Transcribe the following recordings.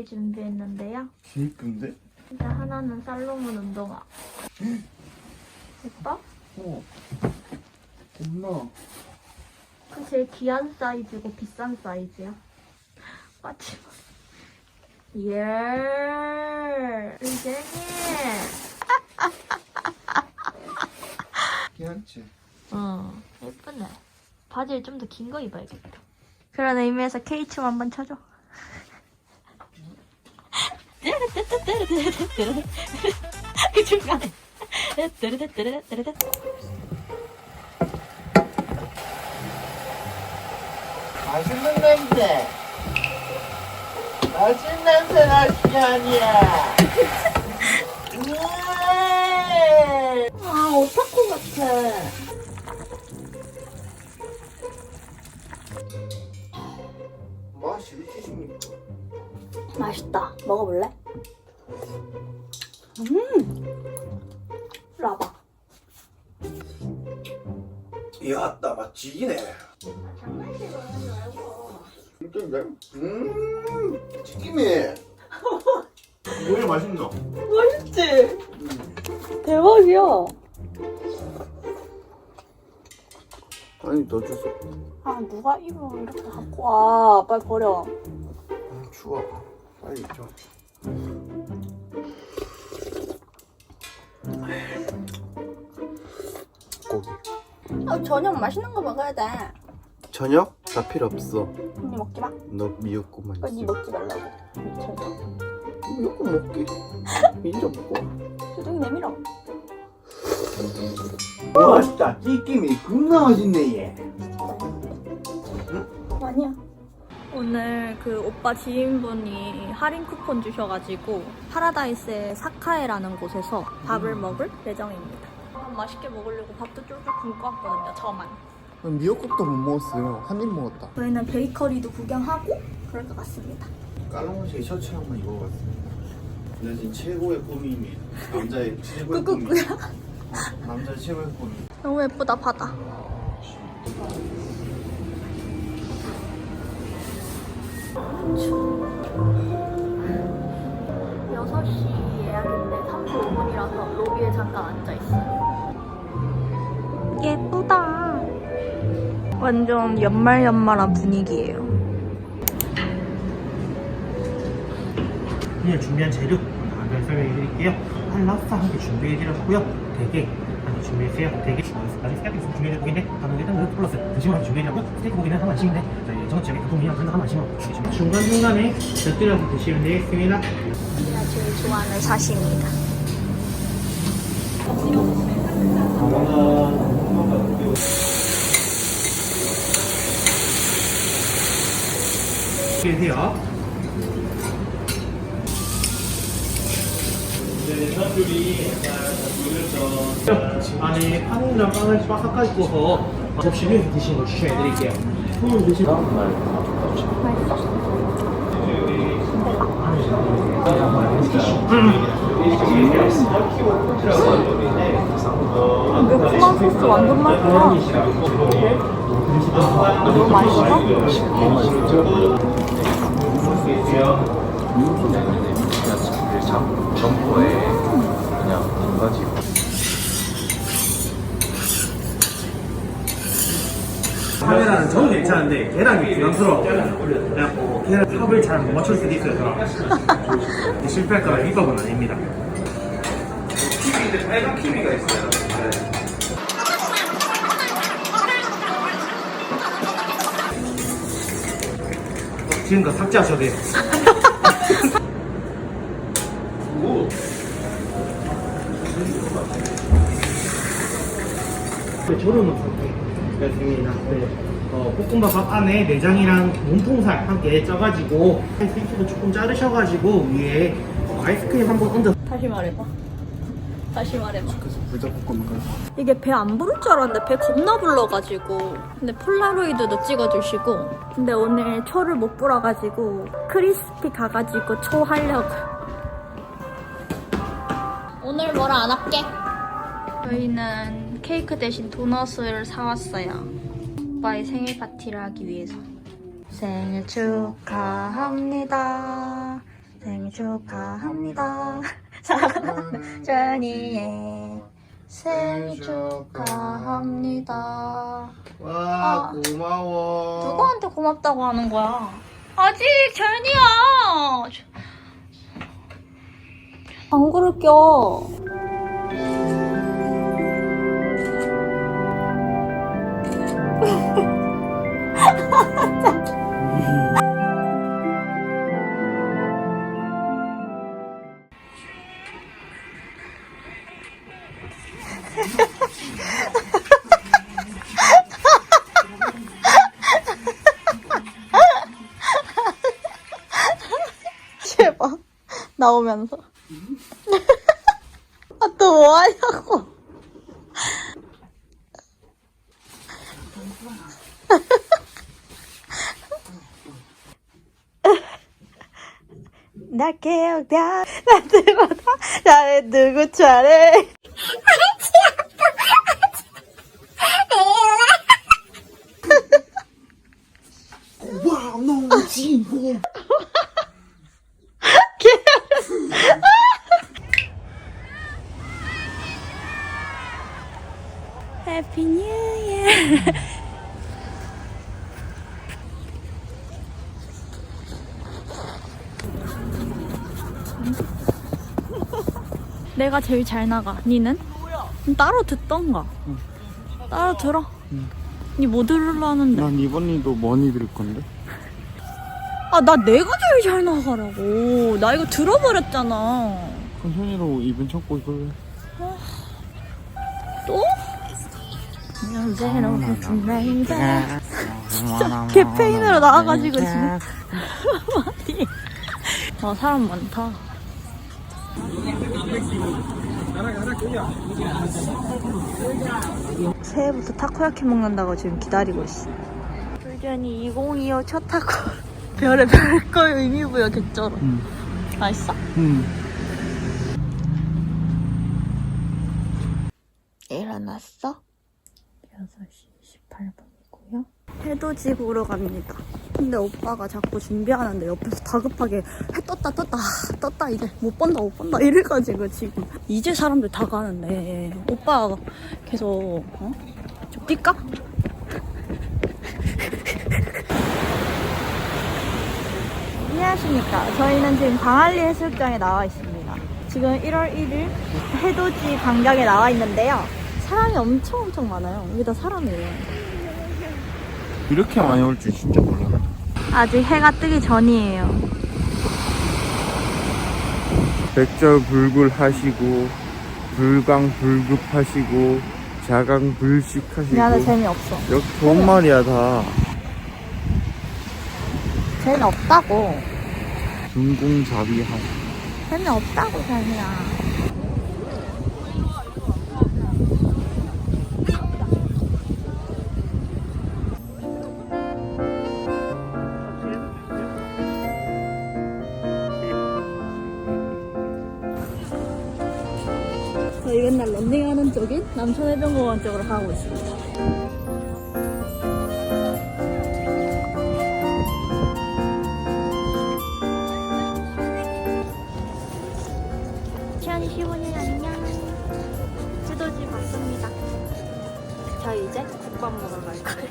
개 준비했는데요. 개이쁜데? 일단 하나는 살로몬 운동화. 예뻐? 어. 엄마. 그 제일 귀한 사이즈고 비싼 사이즈야. 빠지 마. 예. 의쟁이. 괜찮지? 어, 예쁘네. 바지를 좀 더 긴 거 입어야겠다. 그런 의미에서 K춤 한번 쳐줘. 그 중간에. 맛있는 냄새. 맛있는 냄새 날 시간이야. 아, 오타쿠 같아. 맛이 이렇게 좋으니까. 맛있다. 먹어볼래? 음! 라봐. 이야, 나 맛 지기네. 진짜인데? 음, 튀김이. 왜 맛있노? 맛있지? 대박이야. 아니, 너 주소. 아, 누가 입어 이렇게 갖고 와. 빨리 버려. 아, 추워. 빨리 줘. 아, 저녁 맛있는 거 먹어야 돼. 저녁? 나 필요 없어. 언니 먹지 마. 너 미역국만 있어. 언니 먹지 말라고. 미쳐서. 미역국 먹게. 인자 먹고. 주둥이 내밀어. 와, 진짜 찌김이 겁나 맛있네, 얘. 아니야. 오늘 그 오빠 지인분이 할인 쿠폰 주셔가지고 파라다이스의 사카에라는 곳에서 밥을 먹을 예정입니다. 밥 맛있게 먹으려고 밥도 쫄쫄 굶고 왔거든요, 저만. 미역국도 못 먹었어요. 한 입 먹었다. 저희는 베이커리도 구경하고 그럴 것 같습니다. 까랑색 셔츠 한 번 입어봤습니다. 나 지금 최고의 꿈이니 남자의 최고의 꿈이. 꾸꾸꾸야. 어, 남자의 최고의 꿈이. 너무 예쁘다, 바다. 여섯 시 예약인데 35분이라서 로비에 잠깐 앉아있어요. 예쁘다. 완전 연말연말한 분위기예요. 오늘 준비한 재료 간단히 설명해 드릴게요. 한라스 한개 준비해 드렸고요. 대게 한개 준비했어요. 대게 아직 스테이크 있으면 준비해 드릴 고기인데 저는 일단 그 플러스 등심을 하나 준비해 드렸고 스테이크 고기는 한 마리씩인데 저희 교통이랑 그런 거한 마리씩만 주시면 중간중간에 곁들여서 드시면 되겠습니다. 제가 제일 좋아하는 사시입니다. 계 세요. 안에 파는이랑 빵을 바삭하게 구워서 접시 위에서 드시는 걸 추천해드릴게요. 손으로 드시면 매콤한 소스 완전 맛있어. 너무 맛있어? 점포에 그냥 두 가지. 카메라는 저는 괜찮은데 계란이 부담스러워. 그래갖고 계란 탑을 잘 못 맞출 수도 있어요. 저는. 실패할까봐 비법은 아닙니다. 키위인데 빨간 키위가 있어요. 지금까지 삭제하셔도 돼요. 네, 저렴한 상태였습니다. 네. 어, 볶음밥 밥 안에 내장이랑 몸통살 함께 쪄가지고 스위치도 조금 자르셔가지고 위에 어, 아이스크림 한번 얹어 다시 말해봐. 다시 말해봐. 그래서 불닭볶음면 가서. 이게 배 안 부를 줄 알았는데 배 겁나 불러가지고. 근데 폴라로이드도 찍어주시고. 근데 오늘 초를 못 불어가지고 크리스피 가가지고 초 하려고. 오늘 뭐라 안 할게? 저희는 케이크 대신 도넛을 사왔어요. 오빠의 생일 파티를 하기 위해서. 생일 축하합니다. 생일 축하합니다 사랑하는 제니의 생일 축하합니다 와 아. 고마워. 누구한테 고맙다고 하는 거야? 아직 제니야 방구를 껴 나오면서. 아 또 뭐 하냐고. 나 기억나. 나 들어다 나를 누구 차례 와 너무 진보. 해피 뉴 이어 내가 제일 잘 나가. 니는? 따로 듣던가. 따로 들어. 니뭐 들으려 하는데? 난 이번에도 머니 들 건데. 아 나 내가 제일 잘 나가라고. 나 이거 들어버렸잖아. 그럼 현이로 이번 첫곡 이걸로 해. 또? 진짜 개페인으로 나와가지고 지금. 어디? 아 사람 많다 새해부터 타코야키 먹는다고 지금 기다리고 있어 불견이 2025 첫 타코 별의 별거 의미 부여 개쩔어 응. 맛있어? 응. 일어났어? 6시 18분이고요. 해돋이구로 갑니다. 근데 오빠가 자꾸 준비하는데 옆에서 다급하게 해 떴다 떴다 떴다 이제 못 본다 못 본다 이래가지고 지금 이제 사람들 다 가는데 오빠가 계속 어? 좀 뛸까? 안녕하십니까. 저희는 지금 광안리 해수욕장에 나와 있습니다. 지금 1월 1일 해돋이 광장에 나와 있는데요. 사람이 엄청 엄청 많아요. 여기 다 사람이에요. 이렇게 많이 올 줄 진짜 몰랐네. 아직 해가 뜨기 전이에요. 백절불굴 하시고 불광 불급 하시고 자강 불식 하시고 미안해, 재미없어. 여기 좋은 말이야 다 재미없다고. 중궁잡이 하시고 재미없다고, 재미야. 남천해변공원 쪽으로 가고 있습니다. 시안이 시원이 안녕. 지도지 봤습니다. 저희 이제 국밥 먹으러 갈 거예요.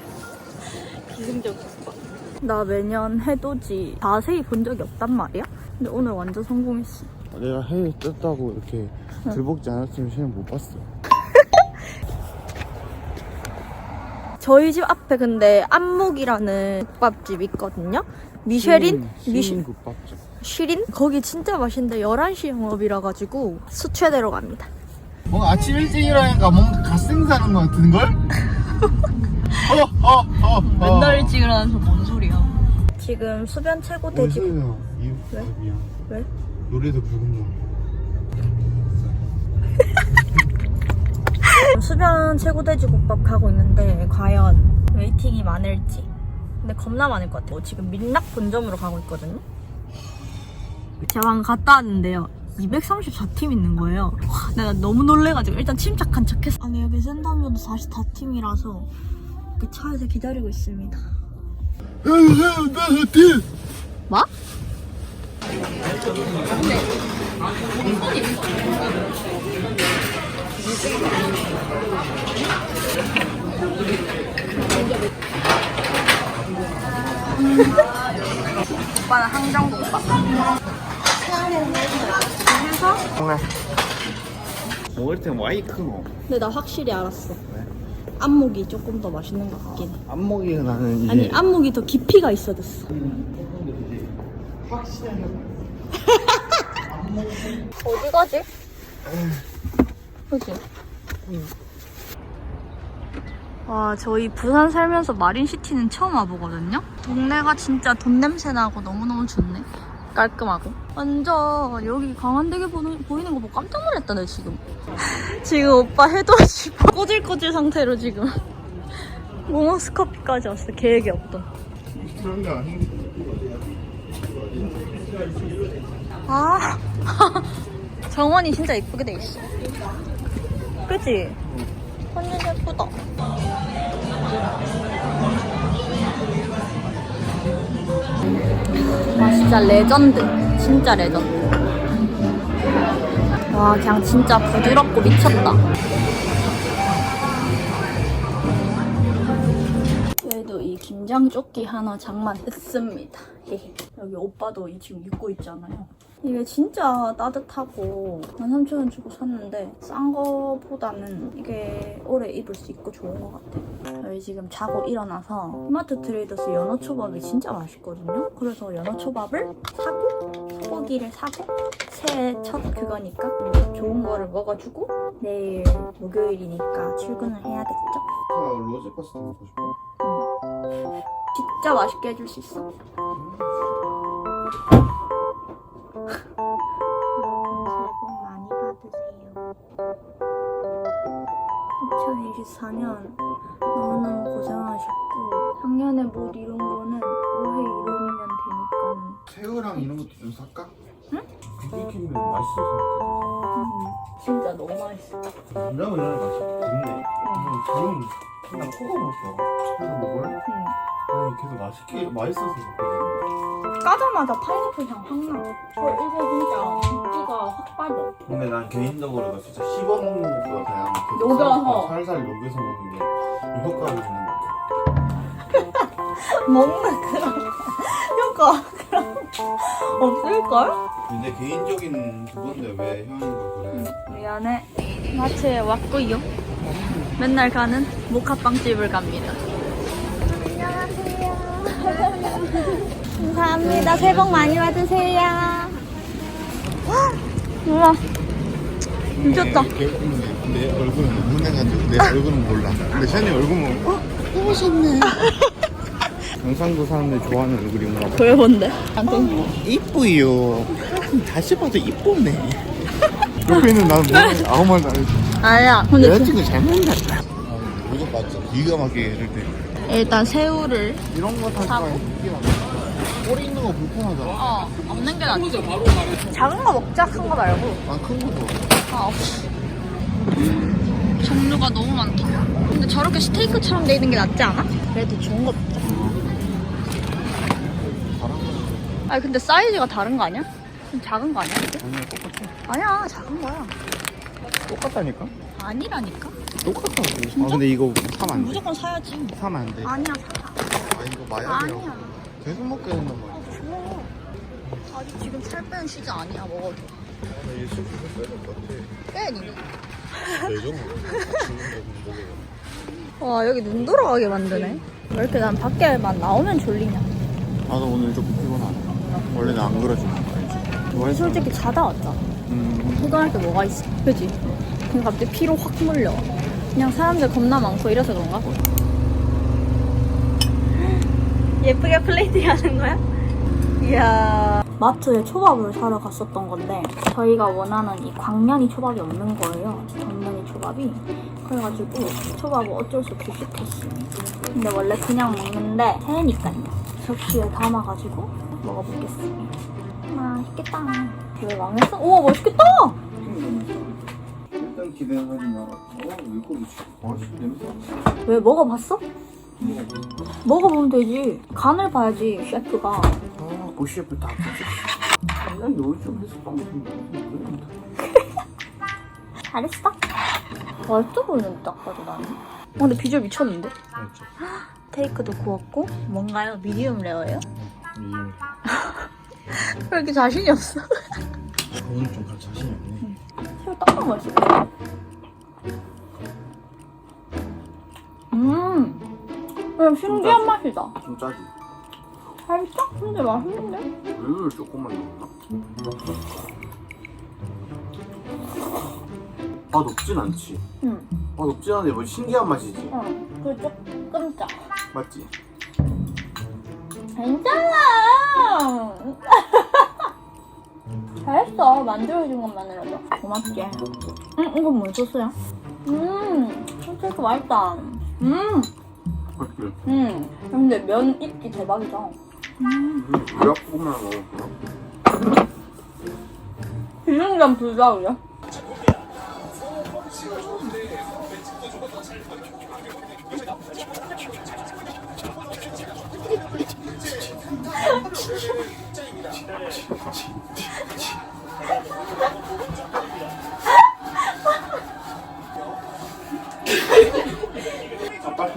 기승전 국밥. 나 매년 해돋이 자세히 본 적이 없단 말이야? 근데 오늘 완전 성공했어. 내가 해 떴다고 이렇게 들볶지 않았으면 쟤는 못 봤어 저희 집 앞에 근데 안목이라는 국밥집 있거든요. 미쉐린? 미쉐, 시인 국밥집 쉬린? 거기 진짜 맛있는데 11시 영업이라 가지고 수채대로 갑니다. 뭔가 아침 일찍 일어나니까 뭔가 갓생 사는 거 같은 걸? 어, 어, 어, 어. 일찍 일어나서 뭔 소리야? 지금 수변 최고 이 왜? 아, 미안 왜? 노래도 붉은 거 수변 최고 돼지 국밥 가고 있는데 과연 웨이팅이 많을지. 근데 겁나 많을 것 같아요 지금 민락 본점으로 가고 있거든요. 제가 방금 갔다 왔는데요. 234팀 있는 거예요. 와, 내가 너무 놀래가지고 일단 침착한 척했어. 아니 여기 센텀뷰도 44팀이라서 밖에 차에서 기다리고 있습니다. 뭐? 오빠는 항정국밥. 먹을 땐 와이 크노 근데 나 확실히 알았어. 안목이 조금 더 맛있는 것 같긴 해. 안목이 나는 이제 아니 안목이 더 깊이가 있어졌어. 어디 가지? 그지? 와 저희 부산 살면서 마린시티는 처음 와보거든요. 동네가 진짜 돈 냄새 나고 너무너무 좋네. 깔끔하고. 완전 여기 강한대교 보는, 보이는 거 보고 깜짝 놀랐다 내 지금. 지금 오빠 해돋이 꼬질꼬질 상태로 지금 모모스 커피까지 왔어. 계획이 없던. 아 정원이 진짜 이쁘게 돼 있어. 그치? 완전 예쁘다. 와 진짜 레전드. 진짜 레전드. 와 그냥 진짜 부드럽고 미쳤다. 그래도 이 김장 조끼 하나 장만했습니다. 여기 오빠도 이 지금 입고 있잖아요. 이게 진짜 따뜻하고 13,000원 주고 샀는데 싼 거보다는 이게 오래 입을 수 있고 좋은 것 같아요. 저희 지금 자고 일어나서 스마트 트레이더스 연어 초밥이 진짜 맛있거든요. 그래서 연어 초밥을 사고 소고기를 사고 새해 첫 그거니까 좋은 거를 먹어주고 내일 목요일이니까 출근을 해야겠죠? 로즈 파스타 먹고 싶어 진짜 맛있게 해줄 수 있어. 새해 복 많이 받으세요. 2024년 너무너무 고생하셨고 작년에 못 이룬 거는 올해 이루면 되니까는 새우랑 이런 것도 좀 살까? 응? 비비큐면 맛있어서 음, 진짜 너무 맛있어. 이러면 이런 맛이 좋네 저는 그냥 코가 먹어 그래서 먹을래? 응. 아니 계속 맛있게 맛있어서 먹거든 까자마자 파인애플 향 확 나. 저 이게 진짜 인기가 확 빠져. 근데 난 개인적으로 진짜 씹어 먹는 것보다 그냥 계속 녹여서. 살- 살살 녹여서 먹는 게 효과를 주는 것 같아 먹는 그런 효과 그런 없을걸? 근데 개인적인 그건데 왜 형이가 그래 미안해. 마트에 왔고요. 맨날 가는 모카빵집을 갑니다. 안녕하세요. 감사합니다. 새해 복 많이 받으세요. 우와. 미쳤다. 내 얼굴은 눈해가지고 내 얼굴은 몰라 근데 샤니 얼굴은 어? 해보셨네 경상도 사람들이 좋아하는 얼굴인가 봐 왜 뭔데? 이쁘요 다시 봐도 이쁘네 옆에 있는 나는 뭐 아무 말도 안 했지 아니야. 근데 그- 여자친구 잘못 났다 이거 맞죠? 기가 막히게 이럴 때 일단 새우를 이런 거 낫다 꼬리 있는 거 불편하잖아 어 없는 게 낫지. 작은 거 먹자 큰 거 말고. 난큰 거도 아 없어. 종류가 너무 많다. 근데 저렇게 스테이크처럼 돼 있는 게 낫지 않아? 그래도 좋은 거 먹자. 아니 근데 사이즈가 다른 거 아니야? 좀 작은 거 아니야? 이게? 아니야 똑같아 아니야 작은 거야. 똑같다니까? 아니라니까? 똑같다고 아 근데 이거 사면 안 돼 무조건 사야지. 사면 안 돼 아 아니야 사. 이거 마약이야 아니야. 계속 먹게 된단 말이야 아 좋아. 아직 지금 살 빼는 시즌 아니야 먹어도. 나 예술 계속 빼야 될것 같아 빼 니는. 예정으로 와 여기 눈 돌아가게 만드네. 왜 이렇게 난 밖에만 나오면 졸리냐? 나도 오늘 조금 피곤하네 원래 나안 그러지 뭐 했어? 솔직히 자다 왔잖아. 음 피곤할 게 뭐가 있어? 그지? 그냥 갑자기 피로 확 물려. 그냥 사람들 겁나 많고 이래서 그런가? 예쁘게 플레이팅 하는 거야? 이야. 마트에 초밥을 사러 갔었던 건데 저희가 원하는 이 광년이 초밥이 없는 거예요. 광년이 초밥이. 그래가지고 초밥을 어쩔 수 없이 시켰어요. 근데 원래 그냥 먹는데 새니까요. 접시에 담아가지고 먹어보겠습니다. 맛있겠다. 왜 망했어? 우와 맛있겠다! 일단 기대하지 마라 어? 왜 거기 맛있는 냄새 왜 먹어봤어? 먹어보면 되지. 간을 봐야지 셰프가. 아, 보시에프 다 보지. 난 요즘 해수빵 먹는다. 잘했어. 맛있어 보이는데 딱 봐도 나는. 어, 근데 비주얼 미쳤는데? 맞죠. 스테이크도 구웠고 뭔가요? 미디움 레어예요? 이게 왜 이렇게 자신이 없어? 오늘 좀 자신이 없네. 새우 딱딱 맛있어. 음, 그냥 신기한 맛이다. 좀 짜지. 살짝? 근데 맛있는데? 물을 조금만 넣나? 아 높진 않지. 응. 아 높진 않은데 뭐 신기한 맛이지. 응. 그 조금 짜. 맞지? 괜찮아. 잘했어. 만들어준 것만으로도. 고맙지. 응, 이건 뭔 소스야? 음, 스테이크 맛있다. 음, 맞지? 음. 근데 면 입기 대박이다. 음. 불닭볶음면 먹었구나. 비빔면 불닭이야?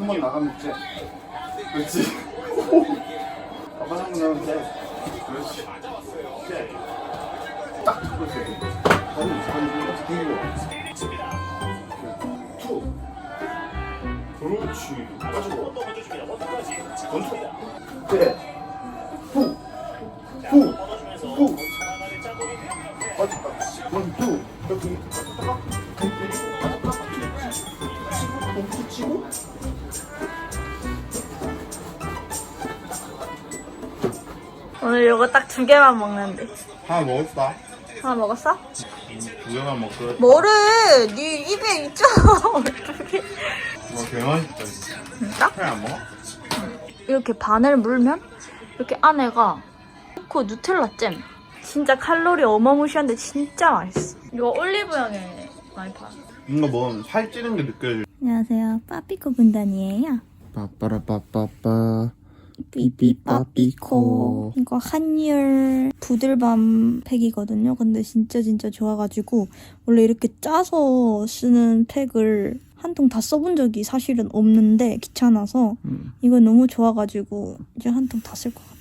한 번 나가면 돼. 그렇지. 아빠 한번 나가면 돼. 그렇지. 돼. 딱 그렇게. 다리 다리 이렇게. 투. 그렇지. 가지고. 원투. 그래. 요거 딱 두 개만 먹는데. 하나 먹었다. 하나 먹었어? 두 개만 먹고. 뭐래? 네 입에 있잖아. 어떻게? 뭐 개맛있다. 진짜? 그냥 안 먹어? 이렇게 반을 물면 이렇게 안에가 초코 누텔라 잼. 진짜 칼로리 어마무시한데 진짜 맛있어. 이거 올리브영에 많이 팔아. 뭔가 뭐 살찌는 게 느껴져. 안녕하세요. 빠삐코 군단이에요. 빠빠라빠빠빠. 삐삐빠삐코. 이거 한율 부들밤 팩이거든요. 근데 진짜 진짜 좋아가지고 원래 이렇게 짜서 쓰는 팩을 한 통 다 써본 적이 사실은 없는데 귀찮아서 음. 이거 너무 좋아가지고 이제 한 통 다 쓸 것 같아.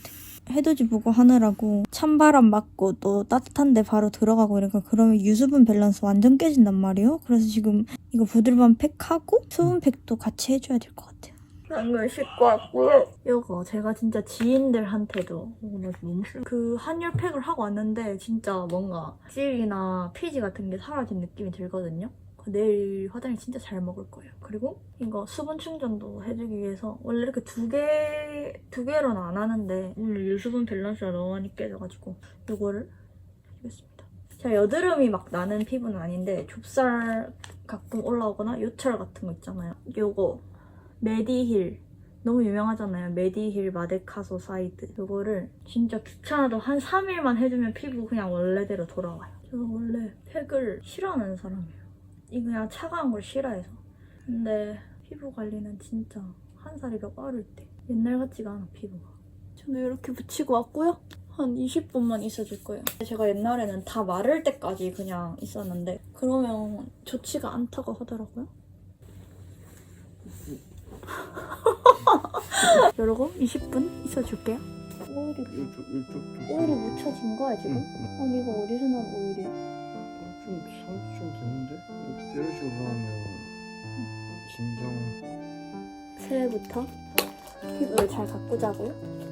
해돋이 보고 하느라고 찬바람 맞고 또 따뜻한데 바로 들어가고 이러니까 그러면 유수분 밸런스 완전 깨진단 말이에요. 그래서 지금 이거 부들밤 팩하고 수분 팩도 같이 해줘야 될 것 같아요. 방금 씻고 왔고요. 이거 제가 진짜 지인들한테도 오늘 너무. 그 한율 팩을 하고 왔는데 진짜 뭔가 찔이나 피지 같은 게 사라진 느낌이 들거든요. 내일 화장을 진짜 잘 먹을 거예요. 그리고 이거 수분 충전도 해주기 위해서 원래 이렇게 두 개, 두 개로는 안 하는데 오늘 유수분 밸런스가 너무 많이 깨져가지고 이거를 해주겠습니다. 제가 여드름이 막 나는 피부는 아닌데 좁쌀 가끔 올라오거나 요철 같은 거 있잖아요. 요거 메디힐 너무 유명하잖아요. 메디힐 마데카소 사이드. 이거를 진짜 귀찮아도 한 3일만 해주면 피부 그냥 원래대로 돌아와요. 제가 원래 팩을 싫어하는 사람이에요. 이 그냥 차가운 걸 싫어해서. 근데 피부 관리는 진짜 한 살이라고 어릴 때. 옛날 같지가 않아, 피부가. 저는 이렇게 붙이고 왔고요. 한 20분만 있어줄 거예요. 제가 옛날에는 다 마를 때까지 그냥 있었는데 그러면 좋지가 않다고 하더라고요. 여러분 20분 있어줄게요. 오일이 이쪽 이쪽 오일이 묻혀진 거야 지금? 응. 아니 이거 어디서 난 오일이야? 좀살좀 이런 식으로 하면 진정 새해부터 피부를 잘 가꾸자고요. 갈게요.